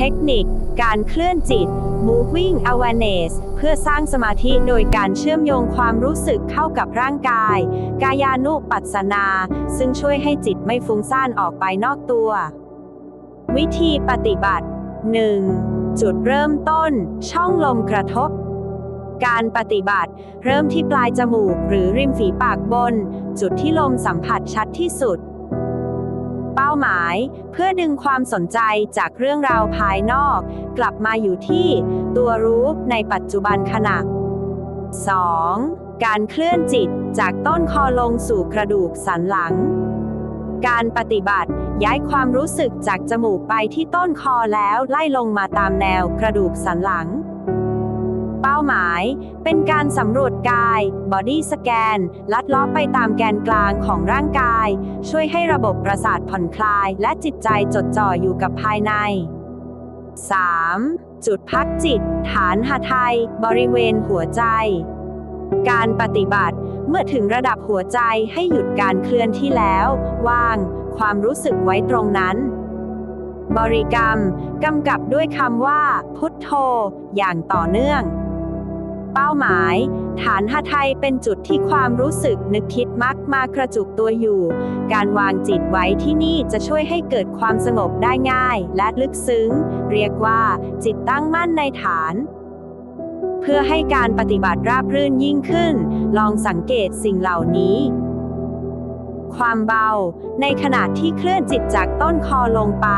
เทคนิค การเคลื่อนจิต moving awareness เพื่อสร้างสมาธิโดยการเชื่อมโยงความรู้สึกเข้ากับร่างกาย กายานุปัสสนา ซึ่งช่วยให้จิตไม่ฟุ้งซ่านออกไปนอกตัว วิธีปฏิบัติ 1. จุดเริ่มต้น ช่องลมกระทบการปฏิบัติ เริ่มที่ปลายจมูกหรือริมฝีปากบน จุดที่ลมสัมผัสชัดที่สุด เป้าหมาย เพื่อดึงความสนใจจากเรื่องราวภายนอก กลับมาอยู่ที่ตัวรู้ในปัจจุบันขณะ 2. การเคลื่อนจิตจากต้นคอลงสู่กระดูกสันหลัง การปฏิบัติย้ายความรู้สึกจากจมูกไปที่ต้นคอแล้วไล่ลงมาตามแนวกระดูกสันหลัง เป้าหมาย เป็นการสำรวจกาย บอดี้สแกน ลัดล้อไปตามแกนกลางของร่างกาย ช่วยให้ระบบประสาทผ่อนคลาย และจิตใจจดจ่ออยู่กับภายใน 3. จุดพักจิต ฐานหทัยบริเวณหัวใจ การปฏิบัติ เมื่อถึงระดับหัวใจให้หยุดการเคลื่อนที่แล้ว วาง ความรู้สึกไว้ตรงนั้น บริกรรม กำกับด้วยคำว่า พุทโธ อย่างต่อเนื่อง เป้าหมาย ฐานหทัยเป็นจุดที่ความรู้สึกนึกคิดมักมากระจุกตัวอยู่ การวางจิตไว้ที่นี่จะช่วยให้เกิดความสงบได้ง่าย และลึกซึ้ง เรียกว่าจิตตั้งมั่นในฐาน เพื่อให้การปฏิบัติราบรื่นยิ่งขึ้น ลองสังเกตสิ่งเหล่านี้ ความเบา ในขณะที่เคลื่อนจิตจากต้นคอลงไป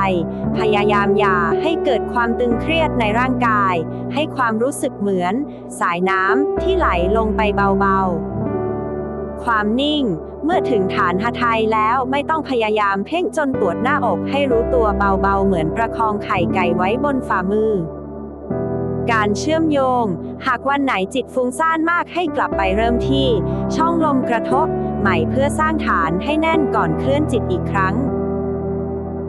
พยายามอย่าให้เกิดความตึงเครียดในร่างกาย ให้ความรู้สึกเหมือน สายน้ำที่ไหลลงไปเบาๆ ความนิ่ง เมื่อถึงฐานหทัยแล้วไม่ต้องพยายามเพ่งจนปวดหน้าอกให้รู้ตัวเบาๆ เหมือนประคองไข่ไก่ไว้บนฝ่ามือการเชื่อมโยง หากวันไหนจิตฟุ้งซ่านมากให้กลับไปเริ่มที่ ช่องลมกระทบ ใหม่เพื่อสร้างฐานให้แน่นก่อนเคลื่อนจิตอีกครั้ง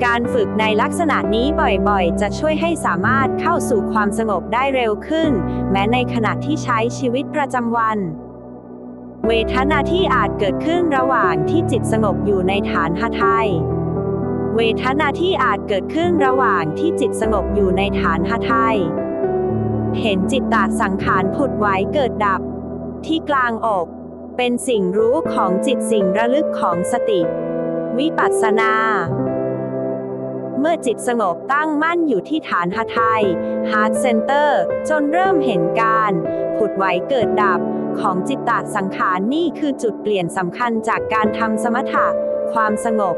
การฝึกในลักษณะนี้บ่อยๆ จะช่วยให้สามารถเข้าสู่ความสงบได้เร็วขึ้น แม้ในขณะที่ใช้ชีวิตประจำวัน เวทนาที่อาจเกิดขึ้นระหว่างที่จิตสงบอยู่ในฐานหทัยเวทนาที่อาจเกิดขึ้นระหว่างที่จิตสงบอยู่ในฐานหทัยเห็นจิตตาสังขารผุดไหวเกิดดับ ที่กลางอก เป็นสิ่งรู้ของจิตสิ่งระลึกของสติ วิปัสสนา เมื่อจิตสงบตั้งมั่นอยู่ที่ฐานหทัย Heart Center จนเริ่มเห็นการ ผุดไหวเกิดดับของจิตตสังขารนี่คือจุดเปลี่ยนสำคัญจากการทำสมถะ ความสงบ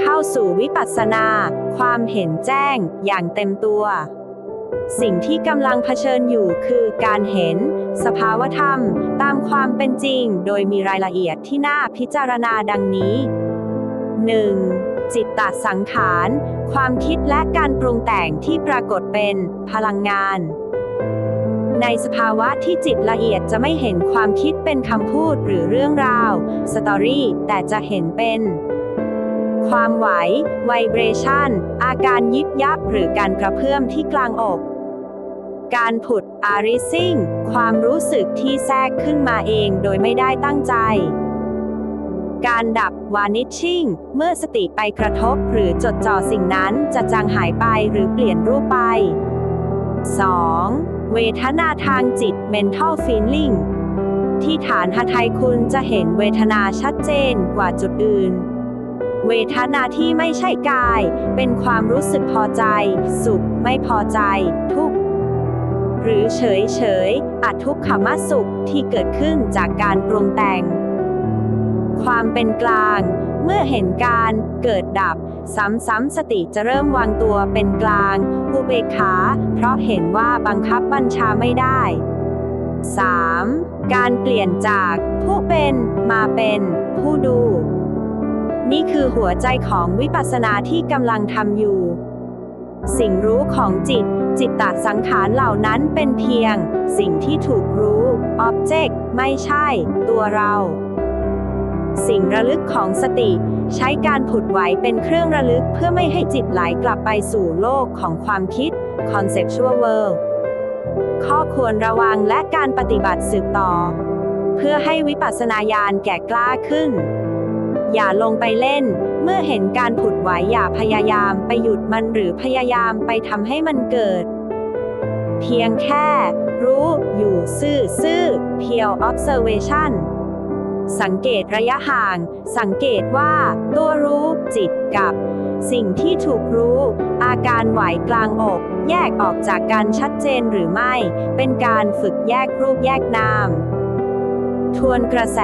เข้าสู่วิปัสสนา ความเห็นแจ้งอย่างเต็มตัว สิ่งที่กำลังเผชิญอยู่คือการเห็น สภาวธรรม ตามความเป็นจริง โดยมีรายละเอียดที่น่าพิจารณาดังนี้ 1. จิตตสังขาร ความคิดและการปรุงแต่งที่ปรากฏเป็น พลังงาน ในสภาวะที่จิตละเอียดจะไม่เห็นความคิดเป็นคำพูดหรือเรื่องราว สตอรี่ แต่จะเห็นเป็น ความไหว ไวเบรชันอาการยิบยับหรือการกระเพื่อมที่กลางอก การผุดอาริซิ่งความรู้สึกที่แทรกขึ้นมาเองโดยไม่ได้ตั้งใจ การดับวานิชชิ่งเมื่อสติไปกระทบหรือจดจ่อสิ่งนั้นจะจางหายไปหรือเปลี่ยนรูปไป 2. เวทนาทางจิต mental feeling ที่ฐานหทัยคุณจะเห็นเวทนาชัดเจนกว่าจุดอื่น เวทนาที่ไม่ใช่กาย เป็นความรู้สึกพอใจ สุข ไม่พอใจ ทุกข์ หรือเฉยเฉยๆอทุกขมสุขที่เกิดขึ้นจากการปรุงแต่ง ความเป็นกลาง เมื่อเห็นการเกิดดับ ซ้ำๆสติจะเริ่มวางตัวเป็นกลางอุเบกขา เพราะเห็นว่าบังคับบัญชาไม่ได้ 3. การเปลี่ยนจากผู้เป็นมาเป็นผู้ดู นี่คือหัวใจของวิปัสสนาที่กำลังทำอยู่ สิ่งรู้ของจิต จิตตสังขารเหล่านั้นเป็นเพียง สิ่งที่ถูกรู้ object ไม่ใช่ ตัวเรา สิ่งระลึกของสติ ใช้การผุดไหวเป็นเครื่องระลึกเพื่อไม่ให้จิตไหลกลับไปสู่โลกของความคิด conceptual world ข้อควรระวังและการปฏิบัติสืบต่อ เพื่อให้วิปัสสนาญาณแก่กล้าขึ้น อย่าลงไปเล่น เมื่อเห็นการผุดไหวอย่าพยายามไปหยุดมันหรือพยายามไปทำให้มันเกิด เพียงแค่ รู้ อยู่ซื่อซื่อเพียว observation สังเกตระยะห่าง สังเกตว่า ตัวรู้จิตกับ สิ่งที่ถูกรู้ อาการไหวกลางอก แยกออกจากกันชัดเจนหรือไม่ เป็นการฝึกแยกรูปแยกนาม ทวนกระแส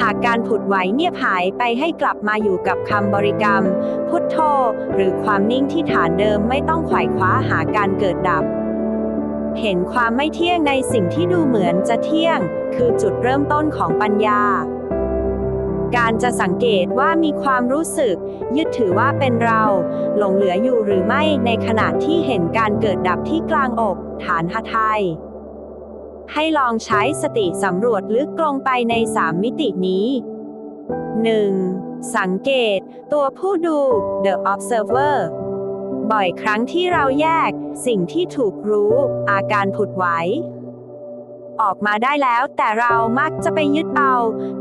หากการผุดไหวเงียบหายไปให้กลับมาอยู่กับคำบริกรรม พุทโธ หรือความนิ่งที่ฐานเดิมไม่ต้องไขว่คว้าหาการเกิดดับ เห็นความไม่เที่ยงในสิ่งที่ดูเหมือนจะเที่ยง คือจุดเริ่มต้นของปัญญา การจะสังเกตว่ามีความรู้สึก ยึดถือว่าเป็นเรา หลงเหลืออยู่หรือไม่ในขณะที่เห็นการเกิดดับที่กลางอก ฐานหไทย ให้ลองใช้สติสำรวจลึกลงไปในสามมิตินี้ 1. สังเกต ตัวผู้ดู the observer บ่อยครั้งที่เราแยก สิ่งที่ถูกรู้ อาการผุดไหวออกมาได้แล้วแต่เรามักจะไปยึดเอา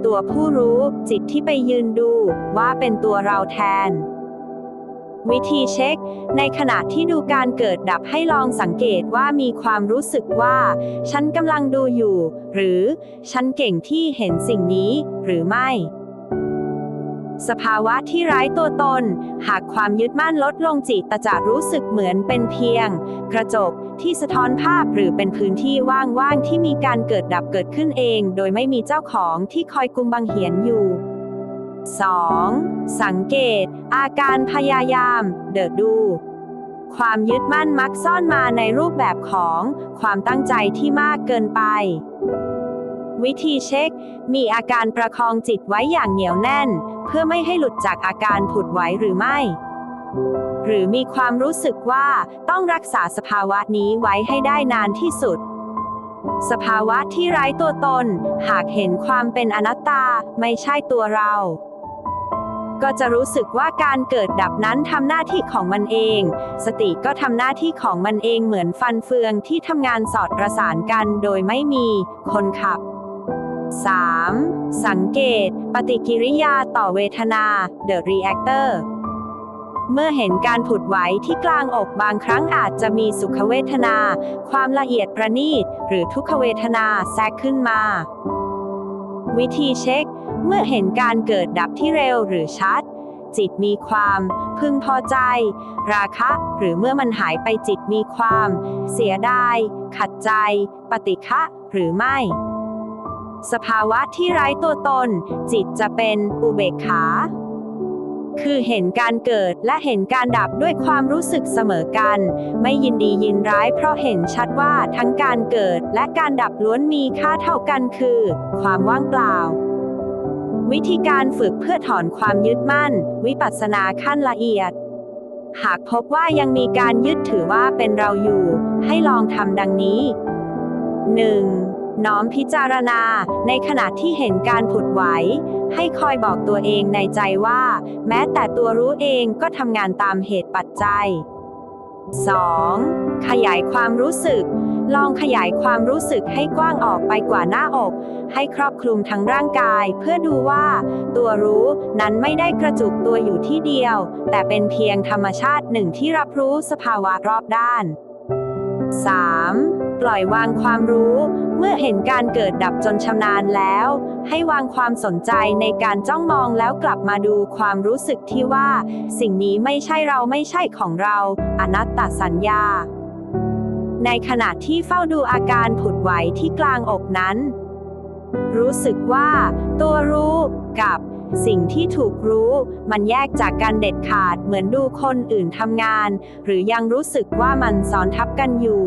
ตัวผู้รู้จิตที่ไปยืนดูว่าเป็นตัวเราแทน วิธีเช็ค ในขณะที่ดูการเกิดดับให้ลองสังเกตว่ามีความรู้สึกว่า ฉันกำลังดูอยู่ หรือ ฉันเก่งที่เห็นสิ่งนี้ หรือไม่สภาวะที่ไร้ตัวตน หากความยึดมั่นลดลงจิตจะรู้สึกเหมือนเป็นเพียง กระจกที่สะท้อนภาพหรือเป็นพื้นที่ว่างๆที่มีการเกิดดับเกิดขึ้นเอง โดยไม่มีเจ้าของที่คอยกุมบังเหียนอยู่ 2. สังเกต อาการพยายาม เดดู ความยึดมั่นมักซ่อนมาในรูปแบบของ ความตั้งใจที่มากเกินไป วิธีเช็ค มีอาการประคองจิตไว้อย่างเหนียวแน่น เพื่อไม่ให้หลุดจากอาการผุดไหวหรือไม่ หรือมีความรู้สึกว่าต้องรักษาสภาวะนี้ไว้ให้ได้นานที่สุดสภาวะที่ไร้ตัวตน หากเห็นความเป็นอนัตตาไม่ใช่ตัวเรา ก็จะรู้สึกว่าการเกิดดับนั้นทำหน้าที่ของมันเอง สติก็ทำหน้าที่ของมันเองเหมือนฟันเฟืองที่ทำงานสอดประสานกันโดยไม่มีคนขับ 3. สังเกต ปฏิกิริยาต่อเวทนา The Reactor เมื่อเห็นการผุดไหวที่กลางอกบางครั้งอาจจะมีสุขเวทนา ความละเอียดประณีต หรือทุกขเวทนาแทรกขึ้นมา วิธีเช็ค เมื่อเห็นการเกิดดับที่เร็วหรือชัด จิตมีความ พึงพอใจ ราคะ หรือเมื่อมันหายไปจิตมีความ เสียดาย ขัดใจ ปฏิฆะหรือไม่ สภาวะที่ไร้ตัวตน จิตจะเป็นอุเบกขา คือเห็นการเกิดและเห็นการดับด้วยความรู้สึกเสมอกัน ไม่ยินดียินร้ายเพราะเห็นชัดว่าทั้งการเกิดและการดับล้วนมีค่าเท่ากันคือ ความว่างเปล่า วิธีการฝึกเพื่อถอนความยึดมั่น วิปัสสนาขั้นละเอียด หากพบว่ายังมีการยึดถือว่าเป็นเราอยู่ ให้ลองทำดังนี้ 1. น้อมพิจารณา ในขณะที่เห็นการผุดไหว ให้คอยบอกตัวเองในใจว่า แม้แต่ตัวรู้เองก็ทำงานตามเหตุปัจจัย 2. ขยายความรู้สึก ลองขยายความรู้สึกให้กว้างออกไปกว่าหน้าอก ให้ครอบคลุมทั้งร่างกาย เพื่อดูว่า ตัวรู้นั้นไม่ได้กระจุกตัวอยู่ที่เดียว แต่เป็นเพียงธรรมชาติหนึ่งที่รับรู้สภาวะรอบด้าน 3. ปล่อยวางความรู้ เมื่อเห็นการเกิดดับจนชำนาญแล้ว ให้วางความสนใจในการจ้องมองแล้วกลับมาดูความรู้สึกที่ว่า สิ่งนี้ไม่ใช่เราไม่ใช่ของเรา อนัตตสัญญา ในขณะที่เฝ้าดูอาการผุดไหวที่กลางอกนั้น รู้สึกว่า ตัวรู้กับสิ่งที่ถูกรู้ มันแยกจากกันเด็ดขาดเหมือนดูคนอื่นทำงาน หรือยังรู้สึกว่ามันซ้อนทับกันอยู่